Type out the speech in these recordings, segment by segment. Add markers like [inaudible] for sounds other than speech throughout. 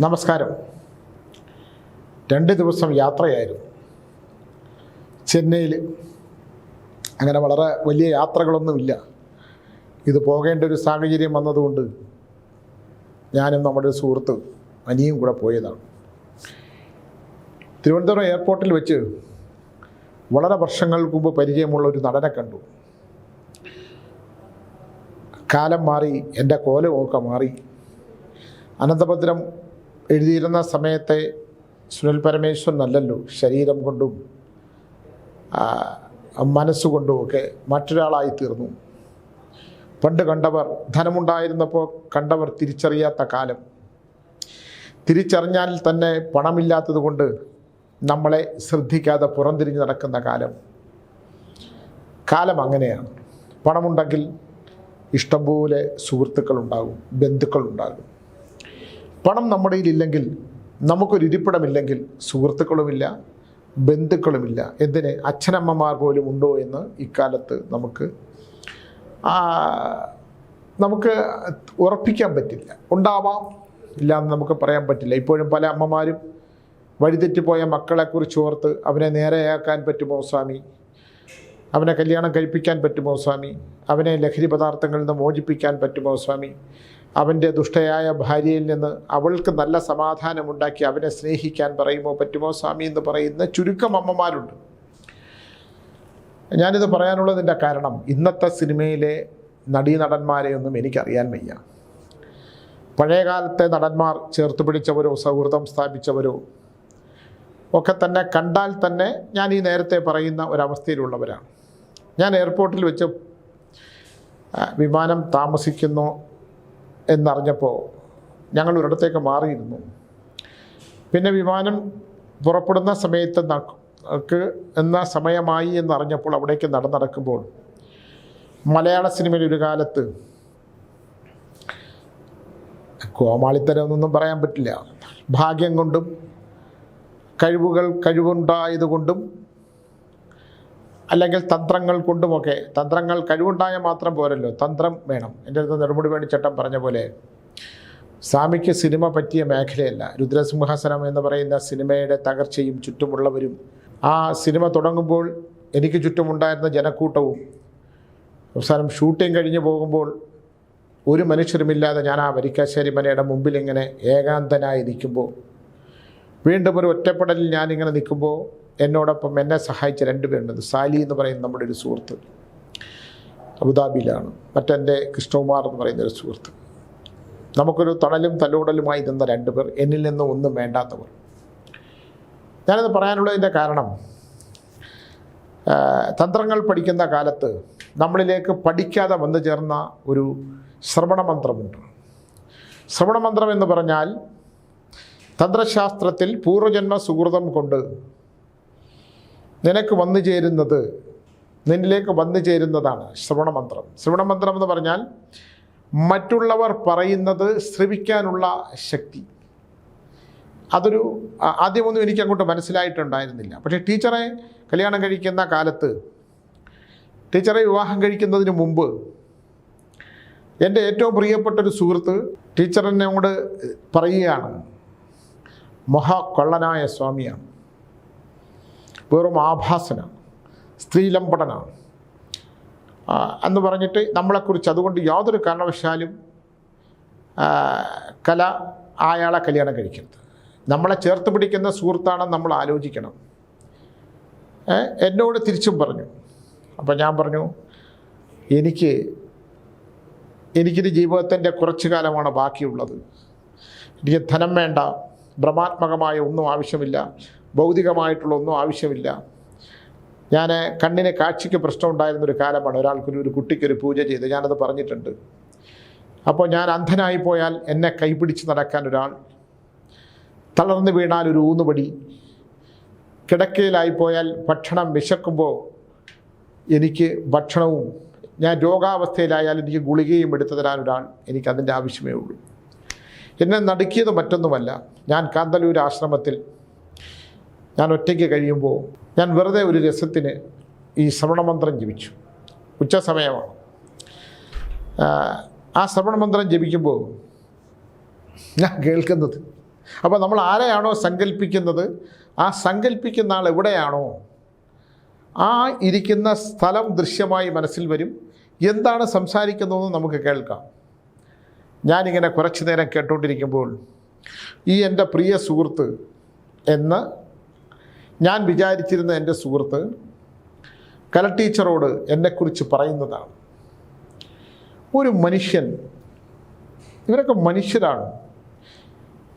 നമസ്കാരം. രണ്ട് ദിവസം യാത്രയായിരുന്നു. ചെന്നൈയിൽ അങ്ങനെ വളരെ വലിയ യാത്രകളൊന്നുമില്ല. ഇത് പോകേണ്ട ഒരു സാഹചര്യം വന്നതുകൊണ്ട് ഞാനും നമ്മുടെ സുഹൃത്ത് അനിയും കൂടെ പോയതാണ്. തിരുവനന്തപുരം എയർപോർട്ടിൽ വെച്ച് വളരെ വർഷങ്ങൾക്ക് മുമ്പ് പരിചയമുള്ള ഒരു നടനെ കണ്ടു. കാലം മാറി എന്റെ കോലമൊക്കെ മാറി. അനന്തഭദ്രം എഴുതിയിരുന്ന സമയത്തെ സുനിൽ പരമേശ്വരനല്ലല്ലോ ശരീരം കൊണ്ടും മനസ്സുകൊണ്ടും ഒക്കെ മറ്റൊരാളായി തീർന്നു. പണ്ട് കണ്ടവർ ധനമുണ്ടായിരുന്നപ്പോൾ കണ്ടവർ തിരിച്ചറിയാത്ത കാലം. തിരിച്ചറിഞ്ഞാൽ തന്നെ പണമില്ലാത്തത് കൊണ്ട് നമ്മളെ ശ്രദ്ധിക്കാതെ പുറംതിരിഞ്ഞ് നടക്കുന്ന കാലം. കാലം അങ്ങനെയാണ്. പണമുണ്ടെങ്കിൽ ഇഷ്ടംപോലെ സുഹൃത്തുക്കളുണ്ടാകും ബന്ധുക്കളുണ്ടാകും. പണം നമ്മുടെ ഇല്ലെങ്കിൽ നമുക്കൊരു ഇരിപ്പിടമില്ലെങ്കിൽ സുഹൃത്തുക്കളുമില്ല ബന്ധുക്കളുമില്ല. എന്തിന്? അച്ഛനമ്മമാർ പോലും ഉണ്ടോ എന്ന് ഇക്കാലത്ത് നമുക്ക് നമുക്ക് ഉറപ്പിക്കാൻ പറ്റില്ല. ഉണ്ടാവാം. ഇല്ല എന്ന് നമുക്ക് പറയാൻ പറ്റില്ല. ഇപ്പോഴും പല അമ്മമാരും വഴിതെറ്റിപ്പോയ മക്കളെക്കുറിച്ച് ഓർത്ത് അവനെ നേരെയാക്കാൻ പറ്റുമോ സ്വാമി? അവനെ കല്യാണം കഴിപ്പിക്കാൻ പറ്റുമോ സ്വാമി? അവനെ ലഹരി പദാർത്ഥങ്ങളിൽ നിന്ന് മോചിപ്പിക്കാൻ പറ്റുമോ സ്വാമി? അവന്റെ ദുഷ്ടയായ ഭാര്യയിൽ നിന്ന് അവൾക്ക് നല്ല സമാധാനമുണ്ടാക്കി അവനെ സ്നേഹിക്കാൻ പറയുമോ പറ്റുമോ സ്വാമി എന്ന് പറയുന്ന ചുരുക്കം അമ്മമാരുണ്ട്. ഞാനിത് പറയാനുള്ളതിന്റെ കാരണം ഇന്നത്തെ സിനിമയിലെ നടീനടന്മാരെയൊന്നും എനിക്കറിയാൻ വയ്യ. പഴയകാലത്തെ നടന്മാർ ചേർത്ത് പിടിച്ചവരോ സൗഹൃദം സ്ഥാപിച്ചവരോ ഒക്കെ തന്നെ കണ്ടാൽ തന്നെ ഞാൻ ഈ നേരത്തെ പറയുന്ന ഒരവസ്ഥയിലുള്ളവരാണ്. ഞാൻ എയർപോർട്ടിൽ വെച്ച് വിമാനം താമസിക്കുന്നു. എന്നറിഞ്ഞപ്പോൾ ഞങ്ങൾ ഒരിടത്തേക്ക് മാറിയിരുന്നു. പിന്നെ വിമാനം പുറപ്പെടുന്ന സമയത്ത് എന്ന സമയമായി എന്നറിഞ്ഞപ്പോൾ അവിടേക്ക് നടന്നടക്കുമ്പോൾ മലയാള സിനിമയിൽ ഒരു കാലത്ത് കോമാളിത്തരമൊന്നും പറയാൻ പറ്റില്ല. ഭാഗ്യം കൊണ്ടും കഴിവുകൾ കഴിവുണ്ടായതുകൊണ്ടും അല്ലെങ്കിൽ തന്ത്രങ്ങൾ കൊണ്ടുമൊക്കെ തന്ത്രങ്ങൾ കഴിവുണ്ടായാൽ മാത്രം പോരല്ലോ. തന്ത്രം വേണം. എന്റെ അടുത്ത് നെടുമുടി ചട്ടം പറഞ്ഞ പോലെ സ്വാമിക്ക് സിനിമ പറ്റിയ മേഖലയല്ല. രുദ്രസിംഹാസനം എന്ന് പറയുന്ന സിനിമയുടെ തകർച്ചയും ചുറ്റുമുള്ളവരും ആ സിനിമ തുടങ്ങുമ്പോൾ എനിക്ക് ചുറ്റുമുണ്ടായിരുന്ന ജനക്കൂട്ടവും അവസാനം ഷൂട്ടിംഗ് കഴിഞ്ഞ് പോകുമ്പോൾ ഒരു മനുഷ്യരുമില്ലാതെ ഞാൻ ആ വരിക്കാശ്ശേരി മനയുടെ മുമ്പിൽ ഇങ്ങനെ ഏകാന്തനായി നിൽക്കുമ്പോൾ വീണ്ടും ഒരു ഒറ്റപ്പെടലിൽ ഞാനിങ്ങനെ നിൽക്കുമ്പോൾ എന്നോടൊപ്പം എന്നെ സഹായിച്ച രണ്ടുപേരുണ്ട് സാലി എന്ന് പറയുന്ന നമ്മുടെ ഒരു സുഹൃത്ത്. അബുദാബിയിലാണ്. മറ്റെന്റെ കൃഷ്ണകുമാർ എന്ന് പറയുന്ന ഒരു സുഹൃത്ത്. നമുക്കൊരു തണലും തലോടലുമായി നിന്ന രണ്ടുപേർ എന്നിൽ നിന്ന് ഒന്നും വേണ്ടാത്തവർ. ഞാനത് പറയാനുള്ളതിന്റെ കാരണം തന്ത്രങ്ങൾ പഠിക്കുന്ന കാലത്ത് നമ്മളിലേക്ക് പഠിക്കാതെ വന്നു ചേർന്ന ഒരു ശ്രവണമന്ത്രമുണ്ട്. ശ്രവണമന്ത്രം എന്ന് പറഞ്ഞാൽ തന്ത്രശാസ്ത്രത്തിൽ പൂർവജന്മ സുഹൃതം കൊണ്ട് നിനക്ക് വന്നു ചേരുന്നത് നിന്നിലേക്ക് വന്നു ചേരുന്നതാണ് ശ്രവണമന്ത്രം. ശ്രവണമന്ത്രം എന്ന് പറഞ്ഞാൽ മറ്റുള്ളവർ പറയുന്നത് ശ്രവിക്കാനുള്ള ശക്തി. അതൊരു ആദ്യമൊന്നും എനിക്ക് അങ്ങോട്ട് മനസ്സിലായിട്ടുണ്ടായിരുന്നില്ല. പക്ഷേ ടീച്ചറെ കല്യാണം കഴിക്കുന്ന കാലത്ത് ടീച്ചറെ വിവാഹം കഴിക്കുന്നതിന് മുമ്പ് എന്റെ ഏറ്റവും പ്രിയപ്പെട്ടൊരു സുഹൃത്ത് ടീച്ചറിനോട് പറയുകയാണ് മഹാ കൊള്ളനായ സ്വാമിയാണ്. വെറും ആഭാസനാണ്. സ്ത്രീലമ്പടനാണ് ആ, എന്ന് പറഞ്ഞിട്ട് നമ്മളെക്കുറിച്ച് അതുകൊണ്ട് യാതൊരു കാരണവശാലും കല അയാളെ കല്യാണം കഴിക്കരുത്. നമ്മളെ ചേർത്ത് പിടിക്കുന്ന സുഹൃത്താണെന്ന് നമ്മൾ ആലോചിക്കണം. എന്നോട് തിരിച്ചും പറഞ്ഞു. അപ്പം ഞാൻ പറഞ്ഞു എനിക്ക് എനിക്കിത് ജീവിതത്തിന്റെ കുറച്ചു കാലമാണ് ബാക്കിയുള്ളത്. എനിക്ക് ധനം വേണ്ട ഭ്രമാത്മകമായ ഒന്നും ആവശ്യമില്ല. ഭൗതികമായിട്ടുള്ള ഒന്നും ആവശ്യമില്ല. ഞാൻ കണ്ണിന് കാഴ്ചയ്ക്ക് പ്രശ്നം ഒരു കാലമാണ്. ഒരാൾക്കൊരു ഒരു കുട്ടിക്കൊരു പൂജ ചെയ്ത് ഞാനത് പറഞ്ഞിട്ടുണ്ട്. അപ്പോൾ ഞാൻ അന്ധനായി പോയാൽ എന്നെ കൈപിടിച്ച് നടക്കാൻ ഒരാൾ തളർന്നു വീണാൽ ഒരു ഊന്നുപടി കിടക്കയിലായി പോയാൽ ഭക്ഷണം വിശക്കുമ്പോൾ എനിക്ക് ഭക്ഷണവും ഞാൻ രോഗാവസ്ഥയിലായാൽ എനിക്ക് ഗുളികയും എടുത്തു തരാൻ ഒരാൾ എനിക്ക് അതിന്റെ ആവശ്യമേ ഉള്ളൂ. എന്നെ നടുക്കിയത് മറ്റൊന്നുമല്ല. ഞാൻ കാന്തലൂർ ആശ്രമത്തിൽ ഞാൻ ഒറ്റയ്ക്ക് കഴിയുമ്പോൾ ഞാൻ വെറുതെ ഒരു രസത്തിന് ഈ ശ്രവണമന്ത്രം ജപിച്ചു. ഉച്ച സമയമാണ്. ആ, ശ്രവണമന്ത്രം ജപിക്കുമ്പോൾ ഞാൻ കേൾക്കുന്നത്. അപ്പോൾ നമ്മൾ ആരെയാണോ സങ്കല്പിക്കുന്നത് ആ സങ്കല്പിക്കുന്ന ആൾ എവിടെയാണോ? ആ ഇരിക്കുന്ന സ്ഥലം ദൃശ്യമായി മനസ്സിൽ വരും. എന്താണ് സംസാരിക്കുന്നതെന്ന് നമുക്ക് കേൾക്കാം. ഞാനിങ്ങനെ കുറച്ചു നേരം കേട്ടുകൊണ്ടിരിക്കുമ്പോൾ ഈ എന്റെ പ്രിയ സുഹൃത്ത് എന്ന് ഞാൻ വിചാരിച്ചിരുന്ന എന്റെ സുഹൃത്ത് കല ടീച്ചറോട് എന്നെക്കുറിച്ച് പറയുന്നതാണ്. ഒരു മനുഷ്യൻ ഇവരൊക്കെ മനുഷ്യരാണ്.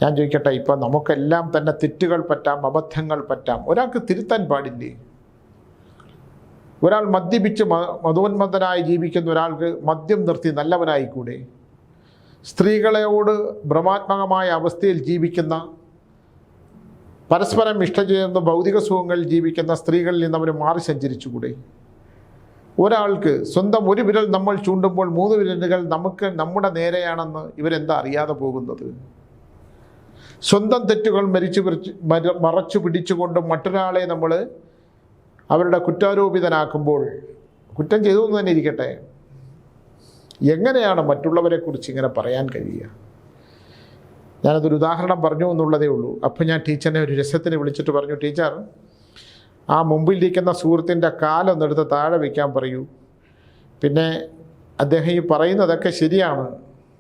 ഞാൻ ചോദിക്കട്ടെ ഇപ്പം നമുക്കെല്ലാം തന്നെ തെറ്റുകൾ പറ്റാം അബദ്ധങ്ങൾ പറ്റാം ഒരാൾക്ക് തിരുത്താൻ പാടില്ലേ? ഒരാൾ മദ്യപിച്ച് മതോന്മത്തനായി ജീവിക്കുന്ന ഒരാൾക്ക് മദ്യം നിർത്തി നല്ലവനായിക്കൂടെ? സ്ത്രീകളെയോട് ഭ്രമാത്മകമായ അവസ്ഥയിൽ ജീവിക്കുന്ന പരസ്പരം ഇഷ്ടം ചെയ്യുന്ന ഭൗതിക സുഖങ്ങളിൽ ജീവിക്കുന്ന സ്ത്രീകളിൽ നിന്ന് അവർ മാറി സഞ്ചരിച്ചുകൂടെ? ഒരാൾക്ക് സ്വന്തം ഒരു വിരൽ നമ്മൾ ചൂണ്ടുമ്പോൾ മൂന്ന് വിരലുകൾ നമുക്ക് നമ്മുടെ നേരെയാണെന്ന് ഇവരെന്താ അറിയാതെ പോകുന്നത്? സ്വന്തം തെറ്റുകൾ മരിച്ചു മറച്ചു പിടിച്ചുകൊണ്ട് മറ്റൊരാളെ നമ്മൾ അവരുടെ കുറ്റാരോപിതനാക്കുമ്പോൾ കുറ്റം ചെയ്തു എന്ന് തന്നെ ഇരിക്കട്ടെ? എങ്ങനെയാണ് മറ്റുള്ളവരെക്കുറിച്ച് ഇങ്ങനെ പറയാൻ കഴിയുക? ഞാനതൊരു ഉദാഹരണം പറഞ്ഞു എന്നുള്ളതേ ഉള്ളൂ. അപ്പോൾ ഞാൻ ടീച്ചറിനെ ഒരു രസത്തിന് വിളിച്ചിട്ട് പറഞ്ഞു ടീച്ചർ ആ മുമ്പിലിരിക്കുന്ന സുഹൃത്തിന്റെ കാലൊന്നെടുത്ത് താഴെ വയ്ക്കാൻ പറയൂ. പിന്നെ അദ്ദേഹം ഈ പറയുന്നതൊക്കെ ശരിയാണ്.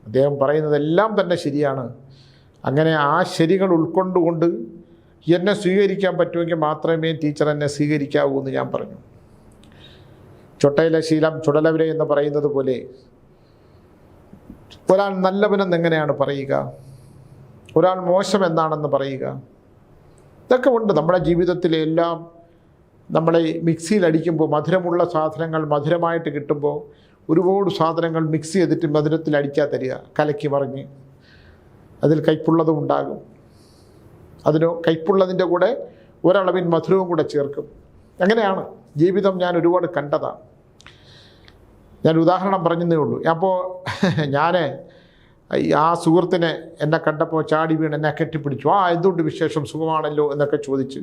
അദ്ദേഹം പറയുന്നതെല്ലാം തന്നെ ശരിയാണ്. അങ്ങനെ ആ ശരികൾ ഉൾക്കൊണ്ടുകൊണ്ട് എന്നെ സ്വീകരിക്കാൻ പറ്റുമെങ്കിൽ മാത്രമേ ടീച്ചർ എന്നെ സ്വീകരിക്കാവൂ എന്ന് ഞാൻ പറഞ്ഞു. ചൊട്ടയിലെ ശീലം ചുടലവരെ എന്ന് പറയുന്നത് പോലെ ഒരാൾ നല്ലവനെന്ന് എങ്ങനെയാണ് പറയുക? ഒരാൾ മോശം എന്നാണെന്ന് പറയുക. ഇതൊക്കെ ഉണ്ട്. നമ്മുടെ ജീവിതത്തിലെ എല്ലാം നമ്മളെ മിക്സിയിൽ അടിക്കുമ്പോൾ മധുരമുള്ള സാധനങ്ങൾ മധുരമായിട്ട് കിട്ടുമ്പോൾ ഒരുപാട് സാധനങ്ങൾ മിക്സ് ചെയ്തിട്ട് മധുരത്തിൽ അടിച്ചാൽ തരിക കലക്കി മറിഞ്ഞ്. അതിൽ കയ്പുള്ളതും ഉണ്ടാകും. അതിന് കയ്പുള്ളതിന്റെ കൂടെ ഒരളവിൻ മധുരവും കൂടെ ചേർക്കും. അങ്ങനെയാണ് ജീവിതം ഞാൻ ഒരുപാട് കണ്ടതാണ്. ഞാൻ ഉദാഹരണം പറഞ്ഞതേ ഉള്ളൂ. അപ്പോൾ [laughs] ഞാൻ ആ സുഹൃത്തിനെ എന്നെ കണ്ടപ്പോൾ ചാടി വീണ് എന്നെ കെട്ടിപ്പിടിച്ചു. ആ എന്തുകൊണ്ട് വിശേഷം? സുഖമാണല്ലോ എന്നൊക്കെ ചോദിച്ച്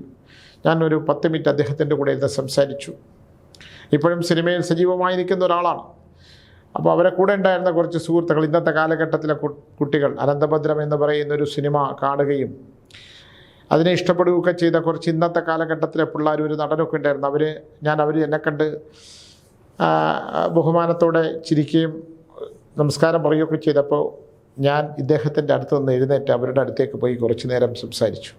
ഞാനൊരു പത്ത് മിനിറ്റ് അദ്ദേഹത്തിന്റെ കൂടെ ഇരുന്ന് സംസാരിച്ചു. ഇപ്പോഴും സിനിമയിൽ സജീവമായി നിൽക്കുന്ന ഒരാളാണ്. അപ്പോൾ അവരെ കൂടെ ഉണ്ടായിരുന്ന കുറച്ച് സുഹൃത്തുക്കൾ ഇന്നത്തെ കാലഘട്ടത്തിലെ കുട്ടികൾ അനന്തഭദ്രം എന്ന് പറയുന്ന ഒരു സിനിമ കാണുകയും അതിനെ ഇഷ്ടപ്പെടുകയൊക്കെ ചെയ്ത കുറച്ച് ഇന്നത്തെ കാലഘട്ടത്തിലെ പിള്ളേർ ഒരു നടനൊക്കെ ഉണ്ടായിരുന്നു. അവർ ഞാൻ അവർ എന്നെ കണ്ട് ബഹുമാനത്തോടെ ചിരിക്കുകയും നമസ്കാരം പറയുകയൊക്കെ ചെയ്തപ്പോൾ ഞാൻ ഇദ്ദേഹത്തിന്റെ അടുത്ത് നിന്ന് എഴുന്നേറ്റ് അവരുടെ അടുത്തേക്ക് പോയി കുറച്ച് നേരം സംസാരിച്ചു.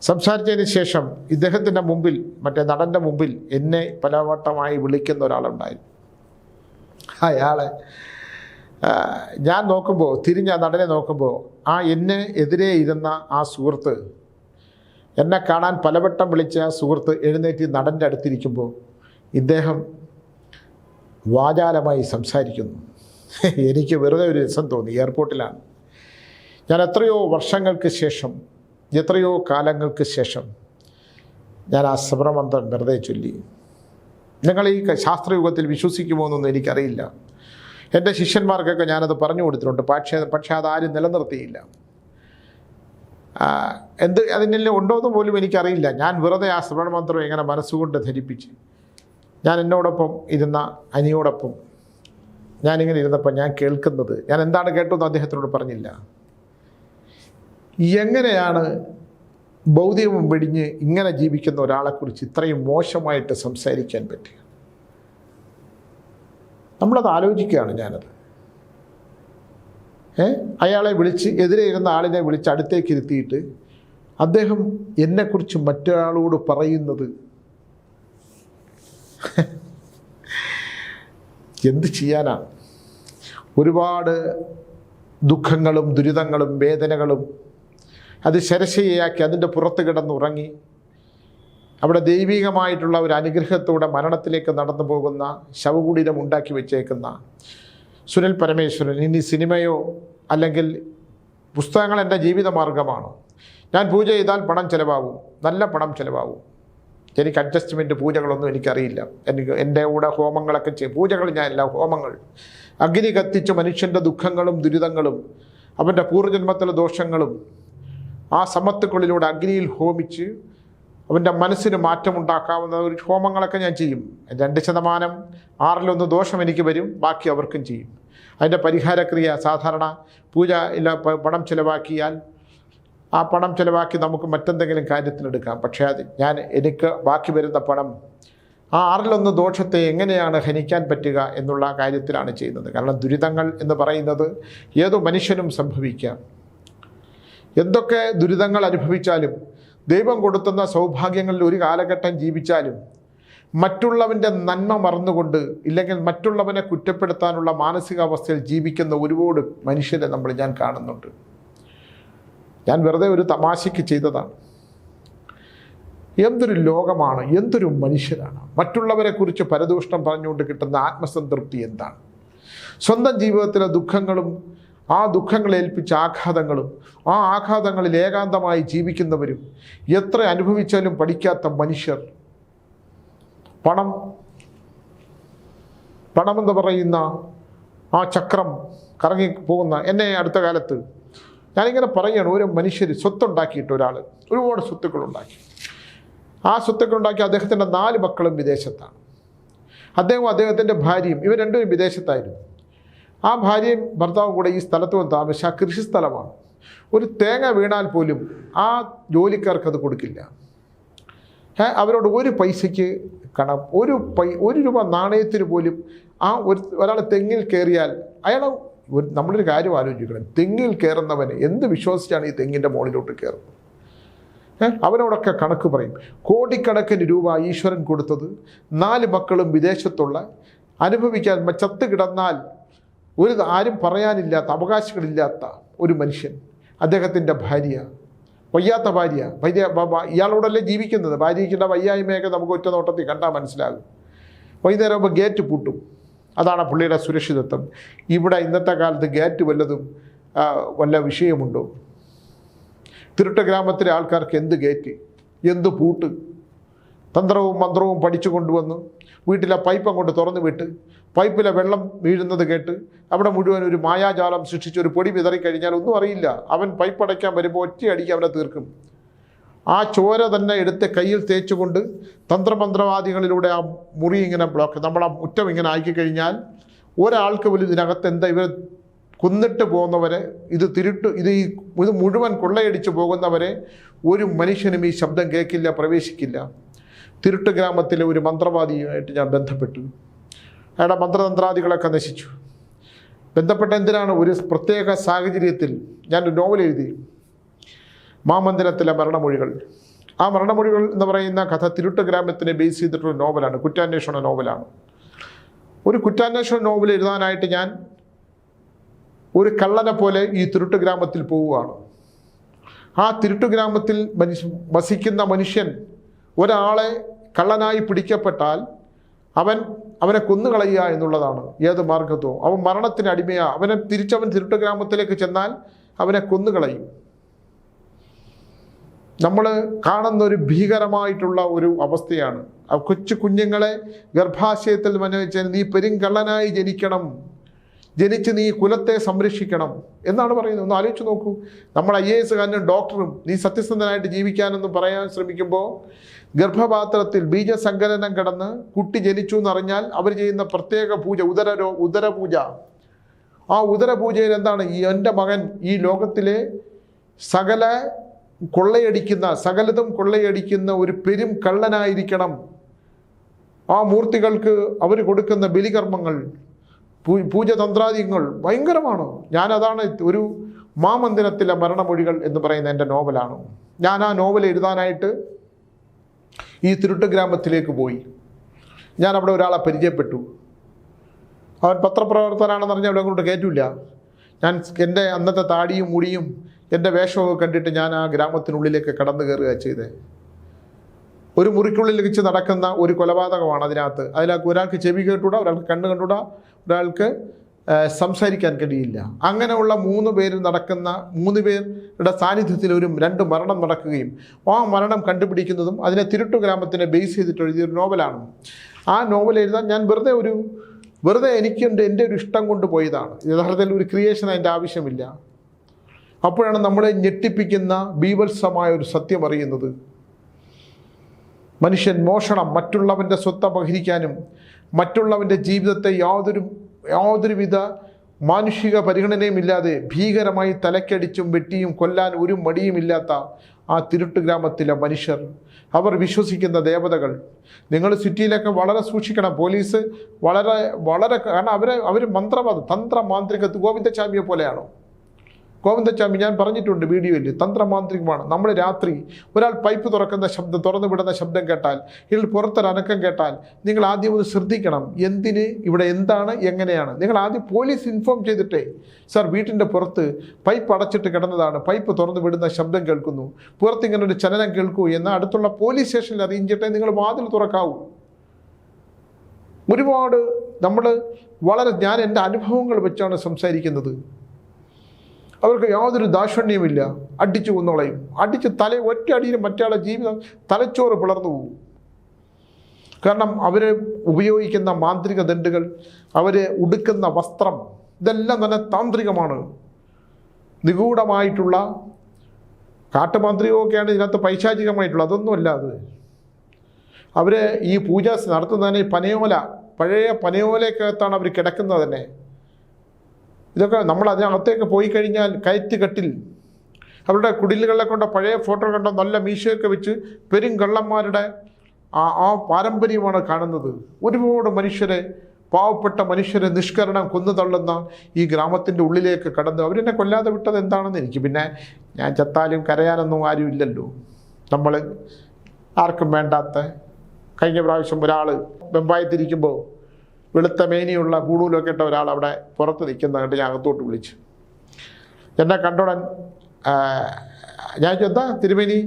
സംസാരിച്ചതിന് ശേഷം ഇദ്ദേഹത്തിന്റെ മുമ്പിൽ മറ്റേ നടന്റെ മുമ്പിൽ എന്നെ പലവട്ടമായി വിളിക്കുന്ന ഒരാളുണ്ടായിരുന്നു. അയാളെ ഞാൻ നോക്കുമ്പോൾ തിരിഞ്ഞ നടനെ നോക്കുമ്പോൾ ആ എന്നെ എതിരെ ഇരുന്ന ആ സുഹൃത്ത് എന്നെ കാണാൻ പലവട്ടം വിളിച്ച ആ സുഹൃത്ത് എഴുന്നേറ്റ് നടന്റെ അടുത്തിരിക്കുമ്പോൾ ഇദ്ദേഹം വാചാലമായി സംസാരിക്കുന്നു. എനിക്ക് വെറുതെ ഒരു രസം തോന്നി എയർപോർട്ടിലാണ്. ഞാൻ എത്രയോ വർഷങ്ങൾക്ക് ശേഷം എത്രയോ കാലങ്ങൾക്ക് ശേഷം ഞാൻ ആ സബ്രമന്ത്രം വെറുതെ ചൊല്ലി. നിങ്ങൾ ഈ ശാസ്ത്രയുഗത്തിൽ വിശ്വസിക്കുമോ എന്നൊന്നും എനിക്കറിയില്ല. എന്റെ ശിഷ്യന്മാർക്കൊക്കെ ഞാനത് പറഞ്ഞു കൊടുത്തിട്ടുണ്ട് പക്ഷേ പക്ഷേ അതാരും നിലനിർത്തിയില്ല. എന്ത് അതിനെല്ലാം ഉണ്ടോ എന്ന് പോലും എനിക്കറിയില്ല. ഞാൻ വെറുതെ ആ ശ്രവണമന്ത്രം എങ്ങനെ മനസ്സുകൊണ്ട് ധരിപ്പിച്ച് ഞാൻ എന്നോടൊപ്പം ഇരുന്ന അനിയോടൊപ്പം ഞാനിങ്ങനെ ഇരുന്നപ്പോൾ ഞാൻ കേൾക്കുന്നത് ഞാൻ എന്താണ് കേട്ടതെന്ന് അദ്ദേഹത്തിനോട് പറഞ്ഞില്ല. എങ്ങനെയാണ് ഭൗതികം വെടിഞ്ഞ് ഇങ്ങനെ ജീവിക്കുന്ന ഒരാളെക്കുറിച്ച് ഇത്രയും മോശമായിട്ട് സംസാരിക്കാൻ പറ്റുക നമ്മളത് ആലോചിക്കുകയാണ് ഞാനത്. ഏ? അയാളെ വിളിച്ച് എതിരെ ഇരുന്ന ആളിനെ വിളിച്ച് അടുത്തേക്ക് ഇരുത്തിയിട്ട് അദ്ദേഹം എന്നെക്കുറിച്ച് മറ്റൊരാളോട് പറയുന്നത് [laughs] എന്ത് ചെയ്യാനാണ്? ഒരുപാട് ദുഃഖങ്ങളും ദുരിതങ്ങളും വേദനകളും അത് ശരശയാക്കി അതിന്റെ പുറത്ത് കിടന്നുറങ്ങി അവിടെ ദൈവികമായിട്ടുള്ള ഒരു അനുഗ്രഹത്തോടെ മരണത്തിലേക്ക് നടന്നു പോകുന്ന ശവകുടീരം ഉണ്ടാക്കി വെച്ചേക്കുന്ന സുനിൽ പരമേശ്വരൻ. ഇനി സിനിമയോ അല്ലെങ്കിൽ പുസ്തകങ്ങൾ എന്റെ ജീവിത ഞാൻ പൂജ ചെയ്താൽ പണം ചിലവാകും. നല്ല പണം ചിലവാകും. എനിക്ക് അഡ്ജസ്റ്റ്മെന്റ് പൂജകളൊന്നും എനിക്കറിയില്ല. എനിക്ക് എന്റെ കൂടെ ഹോമങ്ങളൊക്കെ ചെയ്യും. പൂജകൾ ഞാനല്ല ഹോമങ്ങൾ അഗ്നി കത്തിച്ച് മനുഷ്യന്റെ ദുഃഖങ്ങളും ദുരിതങ്ങളും അവന്റെ പൂർവജന്മത്തിലെ ദോഷങ്ങളും ആ സമത്തുക്കളിലൂടെ അഗ്നിയിൽ ഹോമിച്ച് അവന്റെ മനസ്സിന് മാറ്റമുണ്ടാക്കാവുന്ന ഒരു ഹോമങ്ങളൊക്കെ ഞാൻ ചെയ്യും. രണ്ട് ശതമാനം ആറിലൊന്ന് ദോഷം എനിക്ക് വരും ബാക്കി അവർക്കും ചെയ്യും. അതിന്റെ പരിഹാരക്രിയ സാധാരണ പൂജ ഇല്ല പണം ചിലവാക്കിയാൽ ആ പണം ചിലവാക്കി നമുക്ക് മറ്റെന്തെങ്കിലും കാര്യത്തിനെടുക്കാം. പക്ഷേ അത് ഞാൻ എനിക്ക് ബാക്കി വരുന്ന പണം ആ ആറിലൊന്ന് ദോഷത്തെ എങ്ങനെയാണ് ഹനിക്കാൻ പറ്റുക എന്നുള്ള കാര്യത്തിലാണ് ചെയ്യുന്നത്. കാരണം ദുരിതങ്ങൾ എന്ന് പറയുന്നത് ഏതു മനുഷ്യനും സംഭവിക്കാം. എന്തൊക്കെ ദുരിതങ്ങൾ അനുഭവിച്ചാലും ദൈവം കൊടുത്തുന്ന സൗഭാഗ്യങ്ങളിൽ ഒരു കാലഘട്ടം ജീവിച്ചാലും മറ്റുള്ളവന്റെ നന്മ മറന്നുകൊണ്ട് ഇല്ലെങ്കിൽ മറ്റുള്ളവനെ കുറ്റപ്പെടുത്താനുള്ള മാനസികാവസ്ഥയിൽ ജീവിക്കുന്ന ഒരുപാട് മനുഷ്യരെ നമ്മൾ ഞാൻ കാണുന്നുണ്ട്. ഞാൻ വെറുതെ ഒരു തമാശയ്ക്ക് ചെയ്തതാണ്. എന്തൊരു ലോകമാണ് എന്തൊരു മനുഷ്യരാണ് മറ്റുള്ളവരെ കുറിച്ച് പരദൂഷണം പറഞ്ഞുകൊണ്ട് കിട്ടുന്ന ആത്മസംതൃപ്തി എന്താണ്? സ്വന്തം ജീവിതത്തിലെ ദുഃഖങ്ങളും ആ ദുഃഖങ്ങളെ ഏൽപ്പിച്ച ആഘാതങ്ങളും ആ ആഘാതങ്ങളിൽ ഏകാന്തമായി ജീവിക്കുന്നവരും എത്ര അനുഭവിച്ചാലും പഠിക്കാത്ത മനുഷ്യർ. പണം പണമെന്ന് പറയുന്ന ആ ചക്രം കറങ്ങി പോകുന്ന എന്നെ അടുത്ത കാലത്ത് ഞാനിങ്ങനെ പറയുകയാണ് ഓരോ മനുഷ്യർ സ്വത്തുണ്ടാക്കിയിട്ട് ഒരാൾ ഒരുപാട് സ്വത്തുക്കളുണ്ടാക്കി. ആ സ്വത്തുക്കളുണ്ടാക്കി അദ്ദേഹത്തിന്റെ നാല് മക്കളും വിദേശത്താണ്. അദ്ദേഹവും അദ്ദേഹത്തിന്റെ ഭാര്യയും ഇവർ രണ്ടുപേരും വിദേശത്തായിരുന്നു. ആ ഭാര്യയും ഭർത്താവും കൂടെ ഈ സ്ഥലത്ത് വന്ന് താമസിച്ച ആ കൃഷി സ്ഥലമാണ്. ഒരു തേങ്ങ വീണാൽ പോലും ആ ജോലിക്കാർക്ക് അത് കൊടുക്കില്ല. അവരോട് ഒരു പൈസയ്ക്ക് കണം ഒരു പൈ ഒരു രൂപ നാണയത്തിന് പോലും ആ ഒരു ഒരാൾ തെങ്ങിൽ കയറിയാൽ അയാൾ ഒരു നമ്മളൊരു കാര്യം ആലോചിക്കണം. തെങ്ങിൽ കയറുന്നവന് എന്ത് വിശ്വസിച്ചാണ് ഈ തെങ്ങിന്റെ മുകളിലോട്ട് കയറുന്നത്? അവനോടൊക്കെ കണക്ക് പറയും. കോടിക്കണക്കിന് രൂപ ഈശ്വരൻ കൊടുത്തത് നാല് മക്കളും വിദേശത്തുള്ള അനുഭവിക്കാൻ ചത്ത് കിടന്നാൽ ഒരു ആരും പറയാനില്ലാത്ത അവകാശങ്ങളില്ലാത്ത ഒരു മനുഷ്യൻ. അദ്ദേഹത്തിന്റെ ഭാര്യ. വയ്യാത്ത ഭാര്യ. ഭാര്യ ഇയാളോടല്ലേ ജീവിക്കുന്നത്? ഭാര്യയ്ക്കുള്ള വയ്യായ്മയൊക്കെ നമുക്ക് ഒറ്റ നോട്ടത്തിൽ കണ്ടാൽ മനസ്സിലാകും. വൈകുന്നേരം ആകുമ്പോൾ ഗേറ്റ് പൂട്ടും. അതാണ് പുള്ളിയുടെ സുരക്ഷിതത്വം. ഇവിടെ ഇന്നത്തെ കാലത്ത് ഗേറ്റ് വല്ലതും വല്ല വിഷയമുണ്ടോ? തിരുട്ട ഗ്രാമത്തിലെ ആൾക്കാർക്ക് എന്ത് ഗേറ്റ് എന്ത് പൂട്ട്? തന്ത്രവും മന്ത്രവും പഠിച്ചു കൊണ്ടുവന്ന് വീട്ടിലെ പൈപ്പ് അങ്ങോട്ട് തുറന്നു വിട്ട് പൈപ്പിലെ വെള്ളം വീഴുന്നത് കേട്ട് അവിടെ മുഴുവൻ ഒരു മായാജാലം സൃഷ്ടിച്ച് ഒരു പൊടി വിതറിക്കഴിഞ്ഞാൽ ഒന്നും അറിയില്ല. അവൻ പൈപ്പ് അടയ്ക്കാൻ വരുമ്പോൾ ഒറ്റയടിക്ക് അവനെ തീർക്കും. ആ ചോര തന്നെ എടുത്ത് കയ്യിൽ തേച്ചുകൊണ്ട് തന്ത്രമന്ത്രവാദികളിലൂടെ ആ മുറി ഇങ്ങനെ ബ്ലോക്ക് നമ്മൾ ആ മുറ്റം ഇങ്ങനെ ആക്കി കഴിഞ്ഞാൽ ഒരാൾക്ക് പോലും ഇതിനകത്ത് എന്താ ഇവർ കുന്നിട്ട് പോകുന്നവരെ ഇത് തിരുട്ട് ഇത് ഈ ഇത് മുഴുവൻ കൊള്ളയടിച്ച് പോകുന്നവരെ ഒരു മനുഷ്യനും ഈ ശബ്ദം കേൾക്കില്ല പ്രവേശിക്കില്ല. തിരുട്ട് ഗ്രാമത്തിലെ ഒരു മന്ത്രവാദിയുമായിട്ട് ഞാൻ ബന്ധപ്പെട്ടു. അയാളുടെ മന്ത്രതന്ത്രാദികളൊക്കെ നശിച്ചു. ബന്ധപ്പെട്ട എന്തിനാണ് ഒരു പ്രത്യേക സാഹചര്യത്തിൽ ഞാൻ ഒരു നോവൽ എഴുതി? മാമന്ദിരത്തിലെ മരണമൊഴികൾ. ആ മരണമൊഴികൾ എന്ന് പറയുന്ന കഥ തിരുട്ട് ഗ്രാമത്തിനെ ബേസ് ചെയ്തിട്ടുള്ള നോവലാണ് കുറ്റാന്വേഷണ നോവലാണ്. ഒരു കുറ്റാന്വേഷണ നോവൽ എഴുതാനായിട്ട് ഞാൻ ഒരു കള്ളനെ പോലെ ഈ തിരുട്ട് ഗ്രാമത്തിൽ പോവുകയാണ്. ആ തിരുട്ട് ഗ്രാമത്തിൽ മനുഷ്യ വസിക്കുന്ന മനുഷ്യൻ ഒരാളെ കള്ളനായി പിടിക്കപ്പെട്ടാൽ അവൻ അവനെ കൊന്നുകളയുക എന്നുള്ളതാണ് ഏത് മാർഗത്തോ. അവൻ മരണത്തിന് അടിമയാ. അവനെ തിരിച്ചവൻ തിരുട്ട് ഗ്രാമത്തിലേക്ക് ചെന്നാൽ അവനെ കൊന്നുകളയും. നമ്മൾ കാണുന്ന ഒരു ഭീകരമായിട്ടുള്ള ഒരു അവസ്ഥയാണ്. കൊച്ചു കുഞ്ഞുങ്ങളെ ഗർഭാശയത്തിൽ മനവെച്ചാൽ നീ പെരുങ്കള്ളനായി ജനിക്കണം. ജനിച്ച് നീ കുലത്തെ സംരക്ഷിക്കണം എന്നാണ് പറയുന്നത്. ഒന്ന് ആലോചിച്ച് നോക്കൂ. നമ്മൾ ഐ എ എസുകാരനും ഡോക്ടറും നീ സത്യസന്ധനായിട്ട് ജീവിക്കാനെന്ന് പറയാൻ ശ്രമിക്കുമ്പോൾ ഗർഭപാത്രത്തിൽ ബീജസങ്കലനം കിടന്ന് കുട്ടി ജനിച്ചു എന്നറിഞ്ഞാൽ അവർ ചെയ്യുന്ന പ്രത്യേക പൂജ ഉദരരോ ഉദരപൂജ ആ ഉദരപൂജയിൽ എന്താണ്? ഈ എന്റെ മകൻ ഈ ലോകത്തിലെ സകല കൊള്ളയടിക്കുന്ന സകലതും കൊള്ളയടിക്കുന്ന ഒരു പെരും കള്ളനായിരിക്കണം. ആ മൂർത്തികൾക്ക് അവർ കൊടുക്കുന്ന ബലികർമ്മങ്ങൾ പൂ- പൂജതന്ത്രാദികൾ ഭയങ്കരമാണ്? ഞാനതാണ് ഒരു മാമന്ദിരത്തിലെ മരണമൊഴികൾ എന്ന് പറയുന്ന എന്റെ നോവലാണ്. ഞാൻ ആ നോവൽ എഴുതാനായിട്ട് ഈ തിരുട്ട് ഗ്രാമത്തിലേക്ക് പോയി. ഞാൻ അവിടെ ഒരാളെ പരിചയപ്പെട്ടു. അവൻ പത്രപ്രവർത്തനാണെന്ന് പറഞ്ഞാൽ അവിടെ കൊണ്ട് കയറ്റില്ല ഞാൻ എന്റെ അന്നത്തെ താടിയും മുടിയും എന്റെ വേഷമൊക്കെ കണ്ടിട്ട് ഞാൻ ആ ഗ്രാമത്തിനുള്ളിലേക്ക് കടന്നു കയറുക ചെയ്തത്. ഒരു മുറിക്കുള്ളിൽ വെച്ച് നടക്കുന്ന ഒരു കൊലപാതകമാണ് അതിനകത്ത്. അതിലേക്ക് ഒരാൾക്ക് ചെവി കേട്ടൂടാ ഒരാൾക്ക് കണ്ണ് കണ്ടൂടാ ഒരാൾക്ക് സംസാരിക്കാൻ കഴിയില്ല. അങ്ങനെയുള്ള മൂന്ന് പേര് നടക്കുന്ന മൂന്ന് പേരുടെ സാന്നിധ്യത്തിൽ ഒരു രണ്ട് മരണം നടക്കുകയും ആ മരണം കണ്ടുപിടിക്കുന്നതും അതിനെ തിരുട്ടു ഗ്രാമത്തിനെ ബേസ് ചെയ്തിട്ട് എഴുതിയൊരു നോവലാണ്. ആ നോവൽ എഴുതാൻ ഞാൻ വെറുതെ ഒരു വെറുതെ എനിക്ക് എന്റെ എന്റെ ഒരു ഇഷ്ടം കൊണ്ട് പോയതാണ്. യഥാർത്ഥത്തിൽ ഒരു ക്രിയേഷൻ അതിന്റെ ആവശ്യമില്ല. അപ്പോഴാണ് നമ്മളെ ഞെട്ടിപ്പിക്കുന്ന ബീവത്സമായ ഒരു സത്യം അറിയുന്നത്. മനുഷ്യൻ മോഷണം മറ്റുള്ളവന്റെ സ്വത്ത് അപഹരിക്കാനും മറ്റുള്ളവന്റെ ജീവിതത്തെ യാതൊരു യാതൊരുവിധ മാനുഷിക പരിഗണനയുമില്ലാതെ ഭീകരമായി തലക്കടിച്ചും വെട്ടിയും കൊല്ലാൻ ഒരു മടിയുമില്ലാത്ത ആ തിരുട്ട് ഗ്രാമത്തിലെ മനുഷ്യർ. അവർ വിശ്വസിക്കുന്ന ദേവതകൾ. നിങ്ങൾ സിറ്റിയിലൊക്കെ വളരെ സൂക്ഷിക്കണം. പോലീസ് വളരെ വളരെ കാരണം അവരെ അവർ മന്ത്രവാദം തന്ത്രമാന്ത്രിക ഗോവിന്ദചാമിയെ പോലെയാണോ? ഗോവിന്ദച്ചാമി ഞാൻ പറഞ്ഞിട്ടുണ്ട് വീഡിയോയിൽ തന്ത്രമാന്ത്രികമാണ്. നമ്മൾ രാത്രി ഒരാൾ പൈപ്പ് തുറക്കുന്ന ശബ്ദം തുറന്നു വിടുന്ന ശബ്ദം കേട്ടാൽ ഇതിൽ പുറത്തൊരു അനക്കം കേട്ടാൽ നിങ്ങൾ ആദ്യം ഒന്ന് ശ്രദ്ധിക്കണം. എന്തിന്? ഇവിടെ എന്താണ്? എങ്ങനെയാണ്? നിങ്ങൾ ആദ്യം പോലീസ് ഇൻഫോം ചെയ്തിട്ടേ സാർ വീട്ടിന്റെ പുറത്ത് പൈപ്പ് അടച്ചിട്ട് കിടന്നതാണ്. പൈപ്പ് തുറന്നു വിടുന്ന ശബ്ദം കേൾക്കുന്നു. പുറത്ത് ഇങ്ങനെ ഒരു ചലനം കേൾക്കൂ എന്ന് അടുത്തുള്ള പോലീസ് സ്റ്റേഷനിൽ അറിയിച്ചിട്ടേ നിങ്ങൾ വാതിൽ തുറക്കാവൂ. ഒരുപാട് നമ്മൾ വളരെ ഞാൻ എന്റെ അനുഭവങ്ങൾ വെച്ചാണ് സംസാരിക്കുന്നത്. അവർക്ക് യാതൊരു ദാക്ഷിണ്യമില്ല അടിച്ചു കൊന്നോളയും. അടിച്ച് തല ഒറ്റ അടിയിലും മറ്റയാളെ ജീവിതം തലച്ചോറ് പിളർന്നു പോകും. കാരണം അവർ ഉപയോഗിക്കുന്ന മാന്ത്രിക ദണ്ടുകൾ അവർ ഉടുക്കുന്ന വസ്ത്രം ഇതെല്ലാം തന്നെ താന്ത്രികമാണ്. നിഗൂഢമായിട്ടുള്ള കാട്ടുമാന്ത്രികമൊക്കെയാണ് ഇതിനകത്ത് പൈശാചികമായിട്ടുള്ളത് അതൊന്നുമല്ല അത്. അവർ ഈ പൂജ നടത്തുന്നതിന് പനയോല പഴയ പനയോലക്കകത്താണ് അവർ കിടക്കുന്നത് തന്നെ. ഇതൊക്കെ നമ്മൾ അതിനകത്തേക്ക് പോയി കഴിഞ്ഞാൽ കയറ്റുകെട്ടിൽ അവരുടെ കുടിലുകളെ കൊണ്ട് പഴയ ഫോട്ടോ കണ്ട നല്ല മീശയൊക്കെ വെച്ച് പെരും കള്ളന്മാരുടെ ആ ആ പാരമ്പര്യമാണ് കാണുന്നത്. ഒരുപാട് മനുഷ്യരെ പാവപ്പെട്ട മനുഷ്യരെ നിഷ്കരണം കൊന്നു തള്ളുന്ന ഈ ഗ്രാമത്തിന്റെ ഉള്ളിലേക്ക് കടന്ന് അവരെന്നെ കൊല്ലാതെ വിട്ടത് എന്താണെന്ന് എനിക്ക് പിന്നെ ഞാൻ ചത്താലും കരയാനൊന്നും ആരും ഇല്ലല്ലോ. നമ്മൾ ആർക്കും വേണ്ടാത്ത കഴിഞ്ഞ പ്രാവശ്യം ഒരാൾ വെമ്പായത്തിരിക്കുമ്പോൾ വെളുത്ത മേനിയുള്ള കൂടുതലൊക്കെ ഇട്ട ഒരാൾ അവിടെ പുറത്ത് നിൽക്കുന്ന കണ്ട് ഞാൻ അകത്തോട്ട് വിളിച്ചു. എന്നെ കണ്ടോടൻ ഞാൻ എന്താ തിരുമേനി?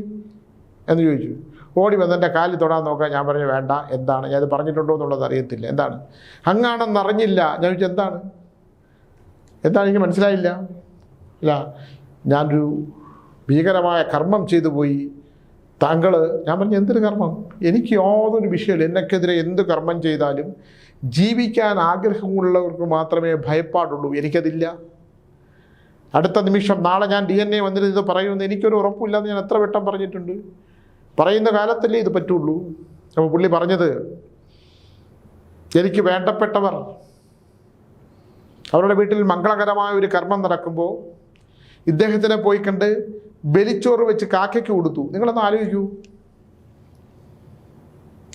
എന്ന് ചോദിച്ചു. ഓടി വന്ന് എന്റെ കാലിൽ തൊടാൻ നോക്കാൻ ഞാൻ പറഞ്ഞു വേണ്ട എന്താണ്? ഞാൻ ഇത് പറഞ്ഞിട്ടുണ്ടോ എന്നുള്ളത് അറിയത്തില്ല. എന്താണ്? അങ്ങാണെന്ന് അറിഞ്ഞില്ല. ഞാൻ ചോദിച്ചു എന്താണ്? എന്താണ്? എനിക്ക് മനസ്സിലായില്ല. ഇല്ല ഞാനൊരു ഭീകരമായ കർമ്മം ചെയ്തു പോയി. താങ്കൾ ഞാൻ പറഞ്ഞു എന്തൊരു കർമ്മം? എനിക്ക് യാതൊരു വിഷയമില്ല. എന്നെക്കെതിരെ എന്ത് കർമ്മം ചെയ്താലും ജീവിക്കാൻ ആഗ്രഹമുള്ളവർക്ക് മാത്രമേ ഭയപ്പാടുള്ളൂ. എനിക്കതില്ല. അടുത്ത നിമിഷം നാളെ ഞാൻ ഡി എൻ എ വന്നിരുന്ന് ഇത് പറയുമെന്ന് എനിക്കൊരു ഉറപ്പില്ലാന്ന് ഞാൻ എത്ര വട്ടം പറഞ്ഞിട്ടുണ്ട്. പറയുന്ന കാലത്തല്ലേ ഇത് പറ്റുള്ളൂ. അപ്പോൾ പുള്ളി പറഞ്ഞത് എനിക്ക് വേണ്ടപ്പെട്ടവർ അവരുടെ വീട്ടിൽ മംഗളകരമായ ഒരു കർമ്മം നടക്കുമ്പോൾ ഇദ്ദേഹത്തിനെ പോയി കണ്ട് ബലിച്ചോറ് വെച്ച് കാക്കയ്ക്ക് കൊടുത്തു. നിങ്ങളൊന്ന് ആലോചിക്കൂ.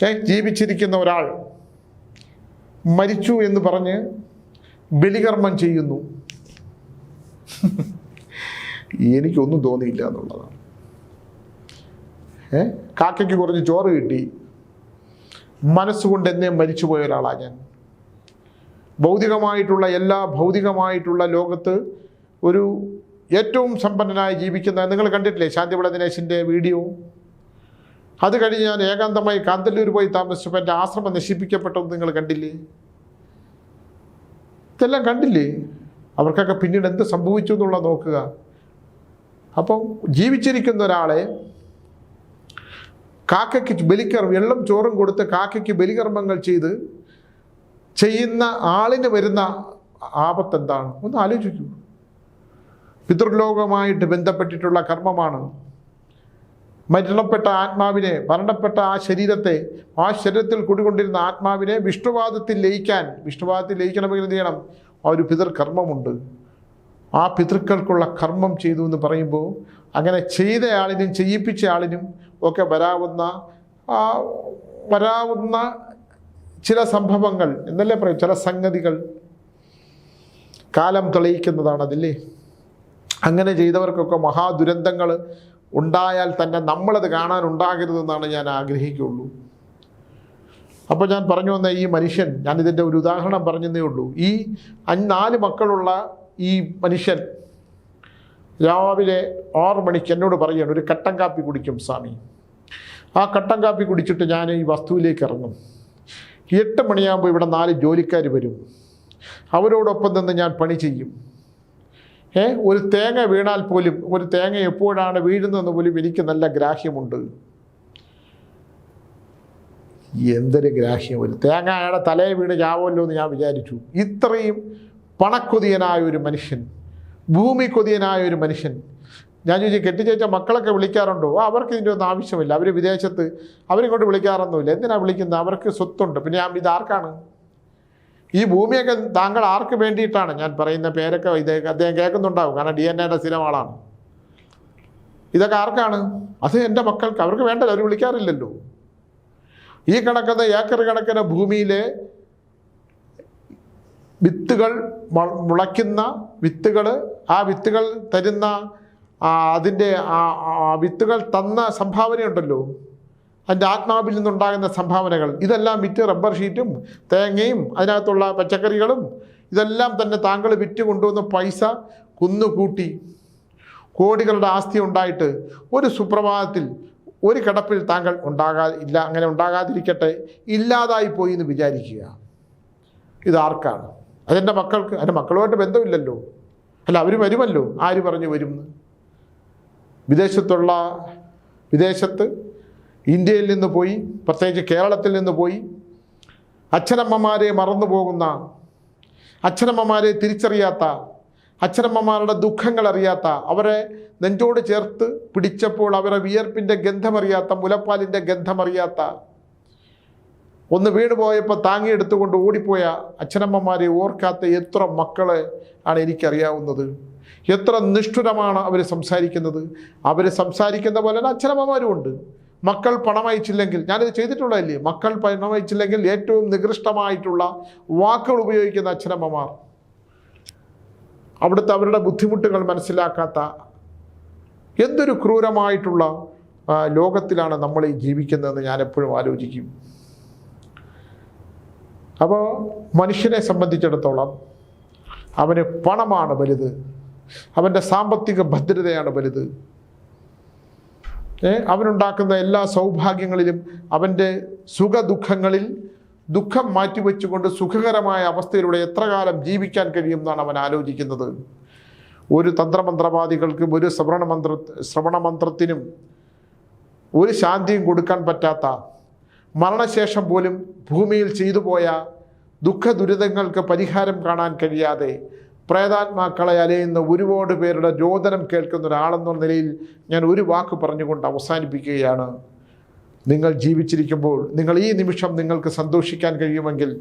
ഏ ജീവിച്ചിരിക്കുന്ന ഒരാൾ മരിച്ചു എന്ന് പറഞ്ഞ് ബലികർമ്മം ചെയ്യുന്നു. എനിക്കൊന്നും തോന്നിയില്ല എന്നുള്ളതാണ്. ഏ? കാക്കയ്ക്ക് കുറച്ച് ചോറ് കിട്ടി. മനസ്സുകൊണ്ട് എന്നെ മരിച്ചുപോയ ഒരാളാണ് ഞാൻ. ഭൗതികമായിട്ടുള്ള എല്ലാ ഭൗതികമായിട്ടുള്ള ലോകത്ത് ഒരു ഏറ്റവും സമ്പന്നനായി ജീവിക്കുന്ന നിങ്ങൾ കണ്ടിട്ടില്ലേ ശാന്തിവിള ദിനേശിന്റെ വീഡിയോ? അത് കഴിഞ്ഞ് ഞാൻ ഏകാന്തമായി കാന്തല്ലൂർ പോയി താമസിച്ചപ്പോൾ എന്റെ ആശ്രമം നശിപ്പിക്കപ്പെട്ടത് നിങ്ങൾ കണ്ടില്ലേ? ഇതെല്ലാം കണ്ടില്ലേ? അവർക്കൊക്കെ പിന്നീട് എന്ത് സംഭവിച്ചു എന്നുള്ള നോക്കുക. അപ്പം ജീവിച്ചിരിക്കുന്ന ഒരാളെ കാക്കയ്ക്ക് ബലിക്കർമ്മം എള്ളും ചോറും കൊടുത്ത് കാക്കയ്ക്ക് ബലികർമ്മങ്ങൾ ചെയ്ത് ചെയ്യുന്ന ആളിന് വരുന്ന ആപത്ത് എന്താണ് ഒന്ന് ആലോചിക്കൂ. പിതൃലോകമായിട്ട് ബന്ധപ്പെട്ടിട്ടുള്ള കർമ്മമാണ് മരണപ്പെട്ട ആത്മാവിനെ മരണപ്പെട്ട ആ ശരീരത്തെ ആ ശരീരത്തിൽ കുടികൊണ്ടിരുന്ന ആത്മാവിനെ വിഷ്ണുവാദത്തിൽ ലയിക്കാൻ വിഷ്ണുവാദത്തിൽ ലയിക്കണമെങ്കിൽ എന്ത് ചെയ്യണം? ആ ഒരു പിതൃകർമ്മമുണ്ട്. ആ പിതൃക്കൾക്കുള്ള കർമ്മം ചെയ്തു എന്ന് പറയുമ്പോൾ അങ്ങനെ ചെയ്തയാളിനും ചെയ്യിപ്പിച്ച ആളിനും ഒക്കെ വരാവുന്ന വരാവുന്ന ചില സംഭവങ്ങൾ എന്നല്ലേ പറയും? ചില സംഗതികൾ. കാലം തെളിയിക്കുന്നതാണതില്ലേ അങ്ങനെ ചെയ്തവർക്കൊക്കെ മഹാദുരന്തങ്ങൾ ഉണ്ടായാൽ തന്നെ നമ്മളത് കാണാൻ ഉണ്ടാകരുതെന്നാണ് ഞാൻ ആഗ്രഹിക്കുള്ളൂ അപ്പോൾ ഞാൻ പറഞ്ഞു വന്ന ഈ മനുഷ്യൻ ഞാൻ ഇതിന്റെ ഒരു ഉദാഹരണം പറഞ്ഞതേ ഉള്ളൂ. ഈ നാല് മക്കളുള്ള ഈ മനുഷ്യൻ രാവിലെ ആറ് മണിക്ക് എന്നോട് പറയാണ് ഒരു കട്ടൻ കാപ്പി കുടിക്കും സ്വാമി. ആ കട്ടൻ കാപ്പി കുടിച്ചിട്ട് ഞാൻ ഈ വസ്തുവിലേക്ക് ഇറങ്ങും. എട്ട് മണിയാകുമ്പോൾ ഇവിടെ നാല് ജോലിക്കാർ വരും. അവരോടൊപ്പം നിന്ന് ഞാൻ പണി ചെയ്യും. ഏ? ഒരു തേങ്ങ വീണാൽ പോലും ഒരു തേങ്ങ എപ്പോഴാണ് വീഴുന്നതെന്ന് പോലും എനിക്ക് നല്ല ഗ്രാഹ്യമുണ്ട്. എന്തൊരു ഗ്രാഹ്യം. ഒരു തേങ്ങ അയാളെ തലയെ വീണ് ചാവുമല്ലോ എന്ന് ഞാൻ വിചാരിച്ചു. ഇത്രയും പണക്കൊതിയനായ ഒരു മനുഷ്യൻ ഭൂമി കൊതിയനായ ഒരു മനുഷ്യൻ. ഞാൻ ചോദിച്ചു കെട്ടിച്ചേച്ച മക്കളൊക്കെ വിളിക്കാറുണ്ടോ? അവർക്ക് ഇതിന്റെ ഒന്നും ആവശ്യമില്ല. അവർ വിദേശത്ത് അവരിങ്ങോട്ട് വിളിക്കാറൊന്നുമില്ല. എന്തിനാണ് വിളിക്കുന്നത്? അവർക്ക് സ്വത്തുണ്ട്. പിന്നെ ഞാൻ ഇത് ആർക്കാണ്? ഈ ഭൂമിയൊക്കെ താങ്കൾ ആർക്ക് വേണ്ടിയിട്ടാണ്? ഞാൻ പറയുന്ന പേരൊക്കെ ഇത് അദ്ദേഹം കേൾക്കുന്നുണ്ടാവും. കാരണം ഡി എൻ എയുടെ സ്ഥിരം ആളാണ്. ഇതൊക്കെ ആർക്കാണ്? അത് എന്റെ മക്കൾക്ക്. അവർക്ക് വേണ്ടല്ലോ. അവർ വിളിക്കാറില്ലല്ലോ. ഈ കണക്കുന്ന ഏക്കർ കണക്കിന് ഭൂമിയിലെ വിത്തുകൾ മുളയ്ക്കുന്ന വിത്തുകൾ ആ വിത്തുകൾ തരുന്ന അതിന്റെ ആ വിത്തുകൾ തന്ന സംഭാവനയുണ്ടല്ലോ. അതിന്റെ ആത്മാവിൽ നിന്നുണ്ടാകുന്ന സംഭാവനകൾ. ഇതെല്ലാം വിറ്റ് റബ്ബർ ഷീറ്റും തേങ്ങയും അതിനകത്തുള്ള പച്ചക്കറികളും ഇതെല്ലാം തന്നെ താങ്കൾ വിറ്റ് കൊണ്ടുവന്ന പൈസ കുന്നുകൂട്ടി. കോടികളുടെ ആസ്തി ഉണ്ടായിട്ട് ഒരു സുപ്രഭാതത്തിൽ ഒരു കിടപ്പിൽ താങ്കൾ ഉണ്ടാകാ ഇല്ല അങ്ങനെ ഉണ്ടാകാതിരിക്കട്ടെ ഇല്ലാതായി പോയി എന്ന് വിചാരിക്കുക. ഇതാർക്കാണ് അതെന്റെ മക്കൾക്ക് എന്റെ മക്കളുമായിട്ട് ബന്ധമില്ലല്ലോ. അല്ല അവർ വരുമല്ലോ. ആര് പറഞ്ഞു വരും വിദേശത്തുള്ള വിദേശത്ത് ഇന്ത്യയിൽ നിന്ന് പോയി പ്രത്യേകിച്ച് കേരളത്തിൽ നിന്ന് പോയി. അച്ഛനമ്മമാരെ മറന്നു പോകുന്ന അച്ഛനമ്മമാരെ തിരിച്ചറിയാത്ത അച്ഛനമ്മമാരുടെ ദുഃഖങ്ങൾ അറിയാത്ത അവരെ നെഞ്ചോട് ചേർത്ത് പിടിച്ചപ്പോൾ അവരെ വിയർപ്പിന്റെ ഗന്ധമറിയാത്ത മുലപ്പാലിന്റെ ഗന്ധമറിയാത്ത ഒന്ന് വീണ് പോയപ്പോൾ താങ്ങിയെടുത്തുകൊണ്ട് ഓടിപ്പോയ അച്ഛനമ്മമാരെ ഓർക്കാത്ത എത്ര മക്കളെ ആണ് എനിക്കറിയാവുന്നത്. എത്ര നിഷ്ഠുരമാണ് അവർ സംസാരിക്കുന്നത്. അവർ സംസാരിക്കുന്ന പോലെ അച്ഛനമ്മമാരും ഉണ്ട്. മക്കൾ പണം അയച്ചില്ലെങ്കിൽ ഞാനിത് ചെയ്തിട്ടുള്ളതല്ലേ? മക്കൾ പണം അയച്ചില്ലെങ്കിൽ ഏറ്റവും നികൃഷ്ടമായിട്ടുള്ള വാക്കുകൾ ഉപയോഗിക്കുന്ന അച്ഛനമ്മമാർ. അവിടുത്തെ അവരുടെ ബുദ്ധിമുട്ടുകൾ മനസ്സിലാക്കാത്ത എന്തൊരു ക്രൂരമായിട്ടുള്ള ലോകത്തിലാണ് നമ്മൾ ജീവിക്കുന്നതെന്ന് ഞാൻ എപ്പോഴും ആലോചിക്കും. അപ്പോൾ മനുഷ്യനെ സംബന്ധിച്ചിടത്തോളം അവന് പണമാണ് വലുത്. അവന്റെ സാമ്പത്തിക ഭദ്രതയാണ് വലുത്. അവനുണ്ടാക്കുന്ന എല്ലാ സൗഭാഗ്യങ്ങളിലും അവന്റെ സുഖദുഃഖങ്ങളിൽ ദുഃഖം മാറ്റിവെച്ചുകൊണ്ട് സുഖകരമായ അവസ്ഥയിലൂടെ എത്ര കാലം ജീവിക്കാൻ കഴിയുമെന്നാണ് അവൻ ആലോചിക്കുന്നത്. ഒരു തന്ത്രമന്ത്രവാദികൾക്കും ഒരു ശ്രവണമന്ത്ര ശ്രവണമന്ത്രത്തിനും ഒരു ശാന്തിയും കൊടുക്കാൻ പറ്റാത്ത മരണശേഷം പോലും ഭൂമിയിൽ ചെയ്തു പോയ ദുഃഖ ദുരിതങ്ങൾക്ക് പരിഹാരം കാണാൻ കഴിയാതെ പ്രേതാത്മാക്കളെ അലയുന്ന ഒരുപാട് പേരുടെ രോദനം കേൾക്കുന്ന ഒരാളെന്ന നിലയിൽ ഞാൻ ഒരു വാക്ക് പറഞ്ഞുകൊണ്ട് അവസാനിപ്പിക്കുകയാണ്. നിങ്ങൾ ജീവിച്ചിരിക്കുമ്പോൾ നിങ്ങൾ ഈ നിമിഷം നിങ്ങൾക്ക് സന്തോഷിക്കാൻ കഴിയുമെങ്കിൽ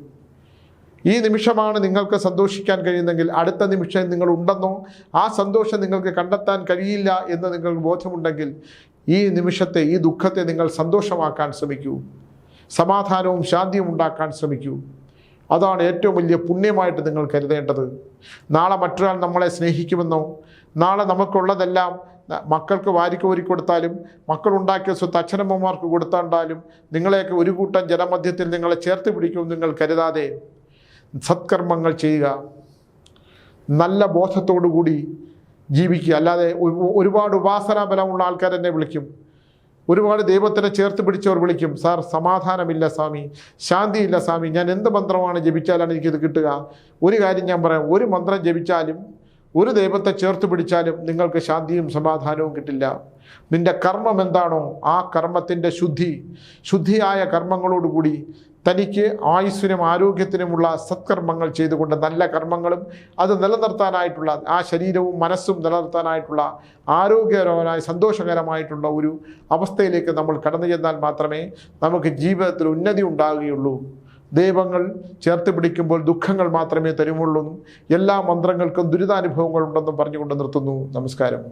ഈ നിമിഷമാണ് നിങ്ങൾക്ക് സന്തോഷിക്കാൻ കഴിയുന്നെങ്കിൽ അടുത്ത നിമിഷം നിങ്ങൾ ഉണ്ടെന്നോ ആ സന്തോഷം നിങ്ങൾക്ക് കണ്ടെത്താൻ കഴിയില്ല എന്ന് നിങ്ങൾക്ക് ബോധമുണ്ടെങ്കിൽ ഈ നിമിഷത്തെ ഈ ദുഃഖത്തെ നിങ്ങൾ സന്തോഷമാക്കാൻ ശ്രമിക്കൂ. സമാധാനവും ശാന്തിയും ഉണ്ടാക്കാൻ ശ്രമിക്കൂ. അതാണ് ഏറ്റവും വലിയ പുണ്യമായിട്ട് നിങ്ങൾ കരുതേണ്ടത്. നാളെ മറ്റൊരാൾ നമ്മളെ സ്നേഹിക്കുമെന്നോ നാളെ നമുക്കുള്ളതെല്ലാം മക്കൾക്ക് മക്കൾക്ക് വാരിക്കോരി കൊടുത്താലും മക്കളുണ്ടാക്കിയ സ്വത്ത് അച്ഛനമ്മമാർക്ക് കൊടുത്താണ്ടാലും നിങ്ങളെയൊക്കെ ഒരു കൂട്ടം ജനമധ്യത്തിൽ നിങ്ങളെ ചേർത്ത് പിടിക്കുമെന്ന് നിങ്ങൾ കരുതാതെ സത്കർമ്മങ്ങൾ ചെയ്യുക. നല്ല ബോധത്തോടു കൂടി ജീവിക്കുക. അല്ലാതെ ഒരുപാട് ഉപാസനാ ബലമുള്ള ആൾക്കാർ എന്നെ വിളിക്കും. ഒരുപാട് ദൈവത്തിനെ ചേർത്ത് പിടിച്ചവർ വിളിക്കും സാർ സമാധാനമില്ല സ്വാമി ശാന്തിയില്ല സ്വാമി ഞാൻ എന്ത് മന്ത്രമാണ് ജപിച്ചാലാണ് എനിക്കിത് കിട്ടുക? ഒരു കാര്യം ഞാൻ പറയാം ഒരു മന്ത്രം ജപിച്ചാലും ഒരു ദൈവത്തെ ചേർത്ത് പിടിച്ചാലും നിങ്ങൾക്ക് ശാന്തിയും സമാധാനവും കിട്ടില്ല. നിന്റെ കർമ്മം എന്താണോ ആ കർമ്മത്തിന്റെ ശുദ്ധി ശുദ്ധിയായ കർമ്മങ്ങളോടുകൂടി തനിക്ക് ആയുസ്സിനും ആരോഗ്യത്തിനുമുള്ള സത്കർമ്മങ്ങൾ ചെയ്തുകൊണ്ട് നല്ല കർമ്മങ്ങളും അത് നിലനിർത്താനായിട്ടുള്ള ആ ശരീരവും മനസ്സും നിലനിർത്താനായിട്ടുള്ള ആരോഗ്യകരമായ സന്തോഷകരമായിട്ടുള്ള ഒരു അവസ്ഥയിലേക്ക് നമ്മൾ കടന്നു ചെന്നാൽ മാത്രമേ നമുക്ക് ജീവിതത്തിൽ ഉന്നതി ഉണ്ടാകുകയുള്ളൂ. ദൈവങ്ങൾ ചേർത്ത് പിടിക്കുമ്പോൾ ദുഃഖങ്ങൾ മാത്രമേ തരുമുള്ളൂ എല്ലാ മന്ത്രങ്ങൾക്കും ദുരിതാനുഭവങ്ങൾ ഉണ്ടെന്നും പറഞ്ഞുകൊണ്ട് നിർത്തുന്നു. നമസ്കാരം.